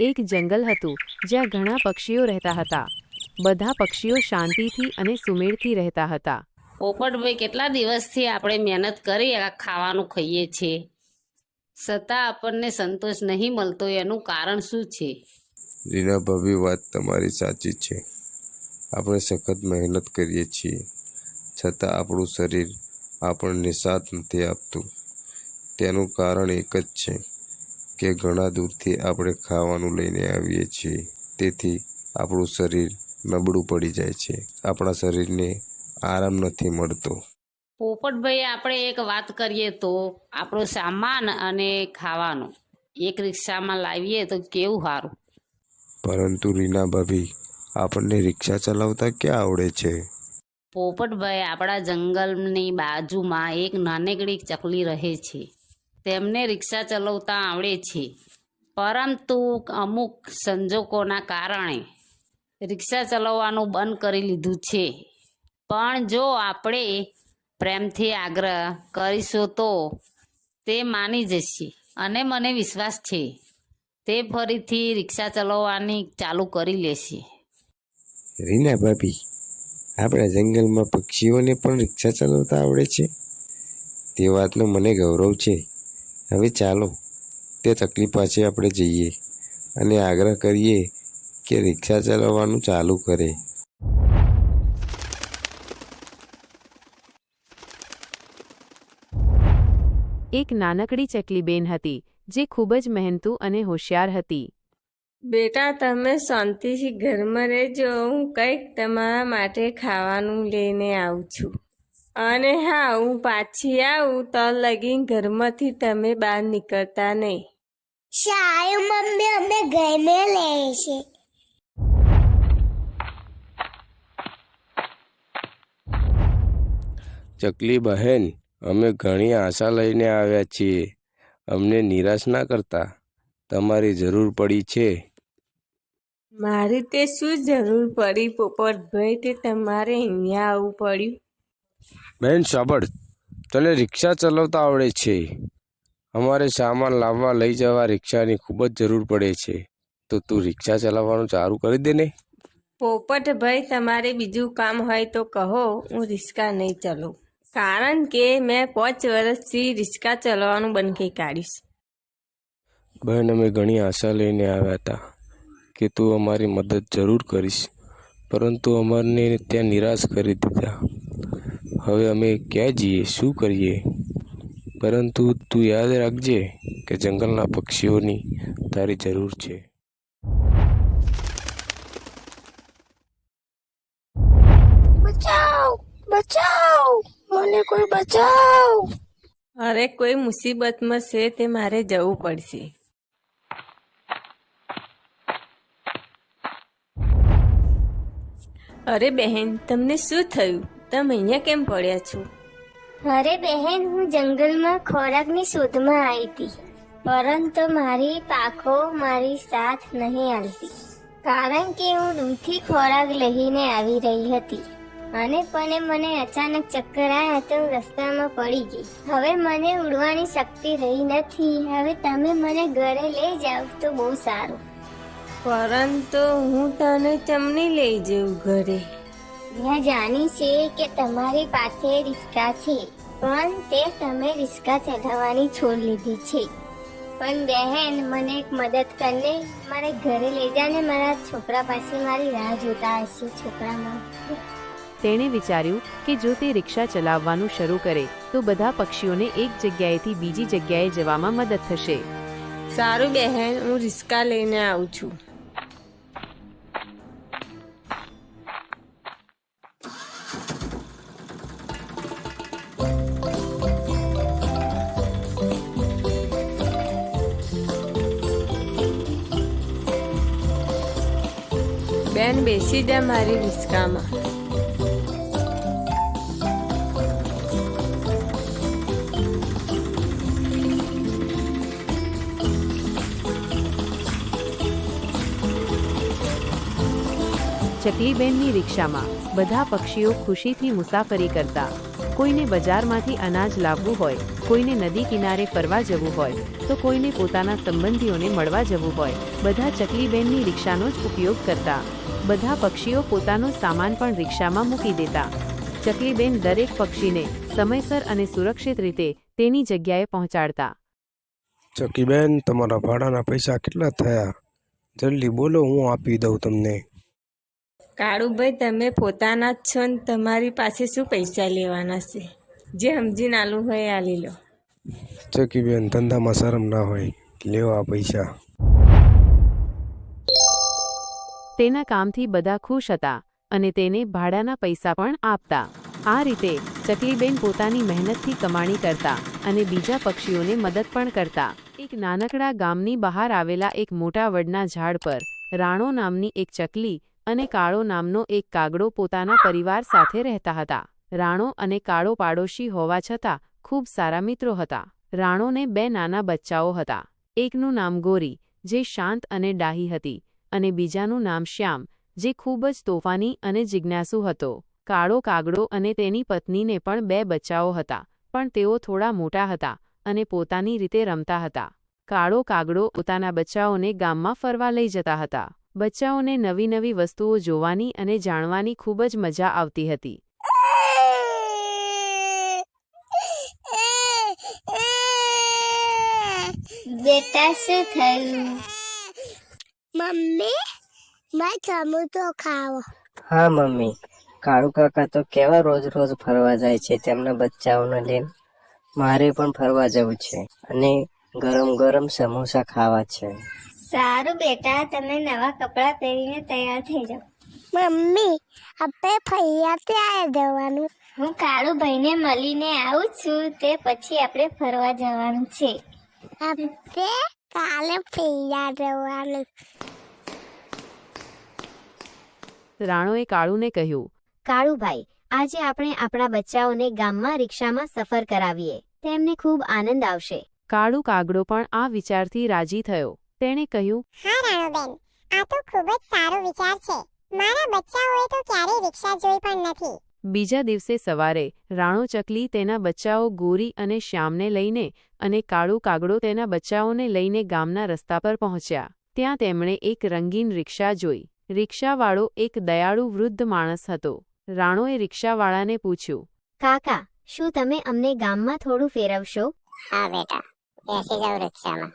એક જંગલ હતું જ્યાં ઘણા પક્ષીઓ રહેતા હતા. બધા પક્ષીઓ શાંતિથી અને સુમેળથી રહેતા હતા. પોપટભાઈ કેટલા દિવસથી આપણે મહેનત કરી આ ખાવાનું ખાઈએ છીએ? છતાં આપણને સંતોષ નહીં મળતો એનું કારણ શું છે? રીના ભાભી વાત તમારી સાચી છે. આપણે સખત મહેનત કરીએ છીએ. છતાં આપણું શરીર આપણને સાથ નથી આપતું. તેનું કારણ એક જ છે કે ઘણા દૂરથી આપણે ખાવાનું લઈને આવીએ છીએ. તેથી આપણું શરીર નબળું પડી જાય છે. આપણા શરીરને આરામ નથી મળતો. પોપટભાઈ આપણે એક વાત કરીએ તો આપણો સામાન અને ખાવાનું એક રિક્ષામાં લાવીએ તો કેવું સારું? પરંતુ રીના ભાભી આપણને રિક્ષા ચલાવતા ક્યાં આવડે છે? પોપટભાઈ આપણા જંગલની બાજુમાં એક નાનકડી ચકલી રહે છે. તેમને રિક્ષા ચલાવતા આવડે છે. પરંતુ અમુક સંજોગોના કારણે રિક્ષા ચલાવવાનું બંધ કરી લીધું છે. પણ જો આપણે પ્રેમથી આગ્રહ કરીશું તો તે માની જશે અને મને વિશ્વાસ છે. તે ફરીથી રિક્ષા ચલાવવાની ચાલુ કરી લેશે. રીના ભાભી આપણા જંગલમાં પક્ષીઓને પણ રિક્ષા ચલાવતા આવડે છે. તે વાતનો મને ગૌરવ છે. હવે ચાલો, તે તકલીફ પાસે આપણે જઈએ અને આગ્રહ કરીએ કે રિક્ષા ચલાવવાનું ચાલુ કરે. એક નાનકડી ચકલી બેન હતી, જે ખૂબ જ મહેનતુ અને હોશિયાર હતી. બેટા તમે શાંતિથી ઘરમાં રહેજો. હું કંઈક તમારા માટે ખાવાનું લઈને આવું છું. અને હા હું પાછી આવું. તો લગીન ઘરમાંથી તમે બહાર નીકળતા નહીં. સારું મમ્મી અમે ઘરમે લે છે. ચકલી બહેન અમે ઘણી આશા લઈને આવ્યા છીએ. અમને નિરાશ ના કરતા. તમારી જરૂર પડી છે. મારી તે શું જરૂર પડી પોપટભાઈ? તે તમારે અહીંયા આવવું પડ્યું. બેન સાંભળ. તને રિક્ષા ચલાવતા આવડે છે. અમારે સામાન લાવવા લઈ જવા રિક્ષાની ખૂબ જ જરૂર પડે છે. તો તું રિક્ષા ચલાવવાનું ચાલુ કરી દે ને. પોપટભાઈ તમારે બીજું કામ હોય તો કહો. હું રિક્ષા નહીં ચલાવું. કારણ કે મેં પાંચ વર્ષથી રિક્ષા ચલાવવાનું બંધ કાઢીશ બહેન અમે ઘણી આશા લઈને આવ્યા હતા. કે તું અમારી મદદ જરૂર કરીશ. પરંતુ અમને ત્યાં નિરાશ કરી દીધા. હવે અમે ક્યાં જઈએ? શું કરીએ? પરંતુ તું યાદ રાખજે કે જંગલના પક્ષીઓની તારી જરૂર છે. બચાવ! બચાવ! મને કોઈ બચાવ! અરે કોઈ મુસીબતમાં છે તે મારે જવું પડશે. અરે બહેન, તમને શું થયું? તમે અહીંયા કેમ પડ્યા છો? અરે બહેન, હું જંગલમાં ખોરાકની શોધમાં આવી હતી. પરંતુ મારી પાખો મારી સાથ નહીં આવતી કારણ કે હું દૂરથી ખોરાક લઈને આવી રહી હતી. અને પણ મને અચાનક ચક્કર આવ્યા તો રસ્તામાં પડી ગઈ. હવે મને ઉડવાની શક્તિ રહી નથી. હવે તમે મને ઘરે લઈ જાઓ તો બહુ સારું. પરંતુ હું તને તમને લઈ જઉં ઘરે. મેં જાણી છે કે તમારી પાસે રિસ્કા છે પણ તે તમે રિસ્કા ચઢાવવાની છોડ લીધી છે. પણ બહેન મને એક મદદ કરને મારે ઘરે લઈ જાને મારા છોકરા પાસે મારી રાહ જોતા હશે છોકરામાં. તેણે વિચાર્યું કે જો તે રિક્ષા ચલાવવાનું શરૂ કરે તો બધા પક્ષીઓને એક જગ્યાએથી બીજી જગ્યાએ જવામાં મદદ થશે. સારું બહેન હું રિસ્કા લઈને આવું છું. બેસી જા મારી રિસ્કામાં ચકલીબેનની રિક્ષામાં બધા પક્ષીઓ ખુશીથી મુસાફરી કરતા. કોઈને બજારમાંથી અનાજ લાવવું હોય, કોઈને નદી કિનારે ફરવા જવું હોય, તો કોઈને પોતાના સંબંધીઓને મળવા જવું હોય, બધા ચકલીબેનની રિક્ષાનો જ ઉપયોગ કરતા. બધા પક્ષીઓ પોતાનો સામાન પણ રિક્ષામાં મૂકી દેતા. ચકલીબેન દરેક પક્ષીને સમયસર અને સુરક્ષિત રીતે તેની જગ્યાએ પહોંચાડતા. ચકીબેન તમારા ભાડાના પૈસા કેટલા થયા? જલ્દી બોલો, હું આપી દઉં તમને. કાળુભાઈ તમે પોતાના જ છો ને તમારી પાસે શું પૈસા લેવાના છે? જે સમજીને આલું હોય એ આલી લો. ચકીબેન ધંધામાં શરમ ના હોય લેવા પૈસા. તેના કામથી બધા ખુશ હતા અને તેને ભાડાના પૈસા પણ આપતા. આ રીતે ચકલીબેન પોતાની મહેનતથી કમાણી કરતા અને બીજા પક્ષીઓને મદદ પણ કરતા. એક નાનકડા ગામની બહાર આવેલા એક મોટા વડના ઝાડ પર રાણો નામની એક ચકલી અને કાળો નામનો એક કાગડો પોતાના પરિવાર સાથે રહેતા હતા. રાણો અને કાળો પાડોશી હોવા છતાં ખૂબ સારા મિત્રો હતા. રાણોને બે નાના બચ્ચાઓ હતા. એકનું નામ ગોરી, જે શાંત અને ડાહી હતી, અને બીજાનું નામ શ્યામ, જે ખૂબ જ તોફાની અને જિજ્ઞાસુ હતો. કાળો કાગડો અને તેની પત્નીને પણ બે બચ્ચાઓ હતા, પણ તેઓ થોડા મોટા હતા અને પોતાની રીતે રમતા હતા. કાળો કાગડો પોતાના બચ્ચાઓને ગામમાં ફરવા લઈ જતા હતા. બચ્ચાઓને નવી નવી વસ્તુઓ જોવાની અને જાણવાની ખૂબ જ મજા આવતી હતી. બેટા શું થયું? મમ્મી મેં જમું તો ખાવો. હા મમ્મી. કાળુ કાકા તો કેવા રોજ રોજ ફરવા જાય છે તેમના બચ્ચાઓને લઈને. મારે પણ ફરવા જવું છે અને ગરમ ગરમ સમોસા ખાવા છે. સારું બેટા તમે નવા કપડાં પહેરીને તૈયાર થઈ જાઓ. મમ્મી આપણે ફૈયા ત્યાં જવાનું. હું કાળુભાઈને મળીને આવું છું તે પછી આપણે ફરવા જવાનું છે. આપણે કાલે ફૈયા જવાનું. રાણોએ કાળુને કહ્યું કાળુભાઈ આજે આપણે આપણા બચ્ચાઓને ગામમાં રિક્ષામાં સફર કરાવીએ. તેમને ખૂબ આનંદ આવશે. કાળુ કાગડો પણ આ વિચારથી રાજી થયો. તેણે કહ્યું હા રાણુબેન આ તો ખૂબ જ સારો વિચાર છે. મારા બચ્ચાઓએ તો ક્યારેય રિક્ષા જોઈ પણ નથી. બીજા દિવસે સવારે રાણો ચકલી તેના બચ્ચાઓ ગોરી અને શ્યામને લઈને અને કાળુ કાગડો તેના બચ્ચાઓને લઈને ગામના રસ્તા પર પહોંચ્યા. ત્યાં તેમણે એક રંગીન રિક્ષા જોઈ. રિક્ષાવાળો એક દયાળુ વૃદ્ધ માણસ હતો. રાણોએ રિક્ષાવાળાને પૂછ્યું કાકા શું તમે અમને ગામમાં થોડું ફેરવશો? હા બેટા બેસી જાવ રિક્ષામાં.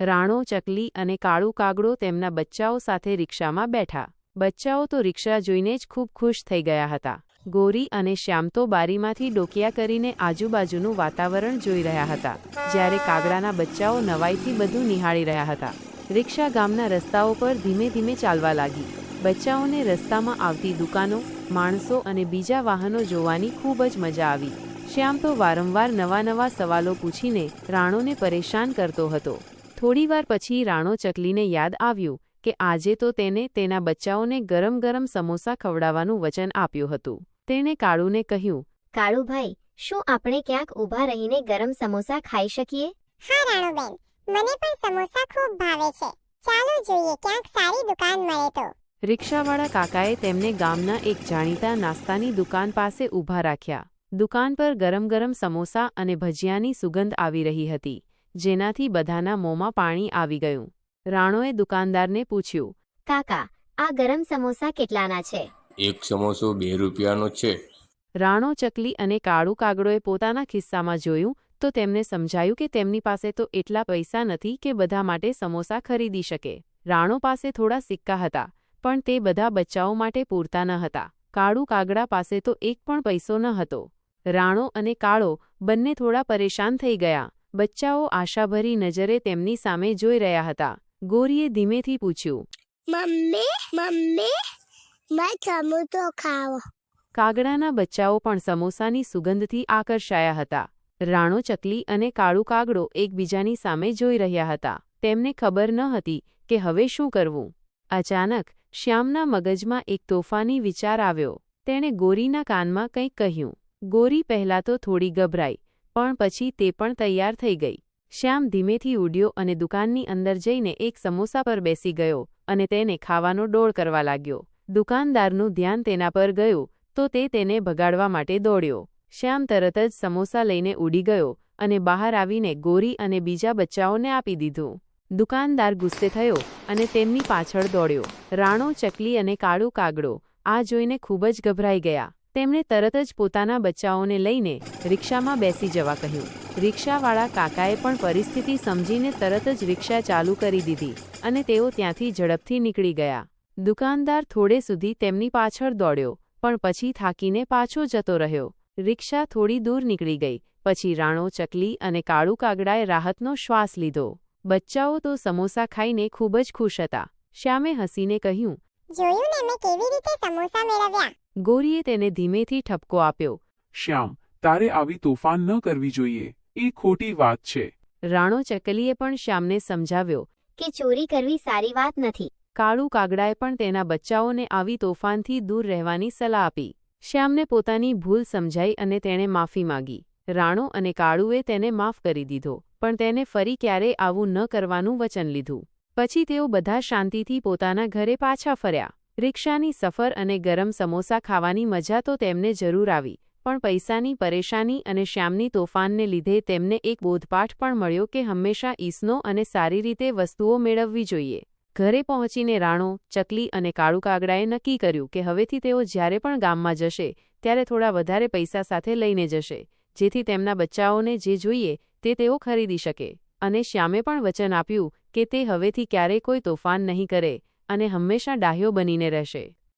રાણો ચકલી અને કાળુ કાગડો તેમના બચ્ચાઓ સાથે રિક્ષામાં બેઠા. બચ્ચાઓ તો રિક્ષા જોઈને જ ખૂબ ખુશ થઈ ગયા હતા. ગોરી અને શ્યામ તો બારીમાંથી ડોકિયા કરીને આજુબાજુનું વાતાવરણ જોઈ રહ્યા હતા, જ્યારે કાગડાના બચ્ચાઓ નવાઈથી બધું નિહાળી રહ્યા હતા. રિક્ષા ગામના રસ્તાઓ પર ધીમે ધીમે ચાલવા લાગી. બચ્ચાઓને રસ્તામાં આવતી દુકાનો, માણસો અને બીજા વાહનો જોવાની ખૂબ જ મજા આવી. શ્યામ તો વારંવાર નવા નવા સવાલો પૂછીને રાણોને પરેશાન કરતો હતો. થોડીવાર પછી રાણો ચકલીને યાદ આવ્યું કે આજે તો તેને તેના બચ્ચાઓને ગરમ ગરમ સમોસા ખવડાવવાનું વચન આપ્યું હતું. તેણે કાળુને કહ્યું કાળુભાઈ શું આપણે ક્યાંક ઊભા રહીને ગરમ સમોસા ખાઈ શકીએ? હા રાણુબેન. મને પણ સમોસા ખૂબ ભાવે છે. ચાલો જોઈએ ક્યાંક સારી દુકાન મળે તો. રિક્ષાવાળા કાકાએ તેમને ગામના એક જાણીતા નાસ્તાની દુકાન પાસે ઊભા રાખ્યા. દુકાન પર ગરમ ગરમ સમોસા અને ભજીયાની સુગંધ આવી રહી હતી. જેનાથી બધાના મોંમાં પાણી આવી ગયું. રાણોએ દુકાનદારને પૂછ્યું કાકા આ ગરમ સમોસા કેટલાના છે? એક સમોસો બે રૂપિયાનો છે. રાણો ચકલી અને કાળુ કાગડોએ પોતાના ખિસ્સામાં જોયું તો તેમને સમજાયું કે તેમની પાસે તો એટલા પૈસા નથી કે બધા માટે સમોસા ખરીદી શકે. રાણો પાસે થોડા સિક્કા હતા પણ તે બધા બચ્ચાઓ માટે પૂરતા ન હતા. કાળુ કાગડા પાસે તો એક પણ પૈસો ન હતો. રાણો અને કાળો બંને થોડા પરેશાન થઈ ગયા. બચ્ચાઓ આશાભરી નજરે તેમની સામે જોઈ રહ્યા હતા. ગોરીએ ધીમેથી પૂછ્યું મમ્મી મમ્મી મેં સમોસો ખાવો. કાગડાના બચ્ચાઓ પણ સમોસાની સુગંધથી આકર્ષાયા હતા. રાણો ચકલી અને કાળુ કાગડો એકબીજાની સામે જોઈ રહ્યા હતા. તેમને ખબર ન હતી કે હવે શું કરવું. અચાનક શ્યામના મગજમાં એક તોફાની વિચાર આવ્યો. તેણે ગોરીના કાનમાં કંઈક કહ્યું. ગોરી પહેલાં તો થોડી ગભરાઈ. પણ પછી તે પણ તૈયાર થઈ ગઈ. શ્યામ ધીમેથી ઉડ્યો અને દુકાનની અંદર જઈને એક સમોસા પર બેસી ગયો અને તેને ખાવાનો ડોળ કરવા લાગ્યો. દુકાનદારનું ધ્યાન તેના પર ગયું, તો તે તેને ભગાડવા માટે દોડ્યો. શ્યામ તરત જ સમોસા લઈને ઉડી ગયો અને બહાર આવીને ગોરી અને બીજા બચ્ચાઓને આપી દીધું. દુકાનદાર ગુસ્સે થયો અને તેમની પાછળ દોડ્યો. રાણો ચકલી અને કાળું કાગડો આ જોઈને ખૂબ જ ગભરાઈ ગયા. તેમણે તરત જ પોતાના બચ્ચાઓને લઈને રિક્ષામાં બેસી જવા કહ્યું. રિક્ષાવાળા કાકાએ પણ પરિસ્થિતિ સમજીને તરત જ રિક્ષા ચાલુ કરી દીધી અને તેઓ ત્યાંથી ઝડપથી નીકળી ગયા. દુકાનદાર થોડે સુધી તેમની પાછળ દોડ્યો, પણ પછી થાકીને પાછો જતો રહ્યો. રિક્ષા થોડી દૂર નીકળી ગઈ, પછી રાણો ચકલી અને કાળુ કાગડાએ રાહતનો શ્વાસ લીધો. બચ્ચાઓ તો સમોસા ખાઈને ખૂબ જ ખુશ હતા. શ્યામે હસીને કહ્યું જોયું ને મેં કેવી રીતે સમોસા મેળવ્યા? ગોરીએ તેને ધીમેથી ઠપકો આપ્યો. શ્યામ તારે આવી તોફાન ન કરવી જોઈએ. એ ખોટી વાત છે. રાણો ચકલીએ પણ શ્યામને સમજાવ્યો. કે ચોરી કરવી સારી વાત નથી. કાળુ કાગડાએ પણ તેના બચ્ચાઓને આવી તોફાનથી દૂર રહેવાની સલાહ આપી. શ્યામને પોતાની ભૂલ સમજાઈ અને તેણે માફી માંગી. રાણો અને કાળુએ તેને માફ કરી દીધો પણ તેને ફરી ક્યારેય આવું ન કરવાનું વચન લીધું. પછી તેઓ બધા શાંતિથી પોતાના ઘરે પાછા ફર્યા. રિક્ષાની સફર અને ગરમ સમોસા ખાવાની મજા તો તેમને જરૂર આવી, પણ પૈસાની પરેશાની અને શ્યામની તોફાનને લીધે તેમને એક બોધપાઠ પણ મળ્યો કે હંમેશા ઈસનો અને સારી રીતે વસ્તુઓ મેળવવી જોઈએ. ઘરે પહોંચીને રાણો, ચકલી અને કાળુ કાગડાએ નક્કી કર્યું કે હવેથી તેઓ જ્યારે પણ ગામમાં જશે, ત્યારે થોડા વધારે પૈસા સાથે લઈને જશે, જેથી તેમના બચ્ચાઓને જે જોઈએ તે તેઓ ખરીદી શકે. અને શ્યામે પણ વચન આપ્યું કે તે હવેથી ક્યારેય કોઈ તોફાન નહીં કરે અને હંમેશા ડાહ્યો બનીને રહેશે.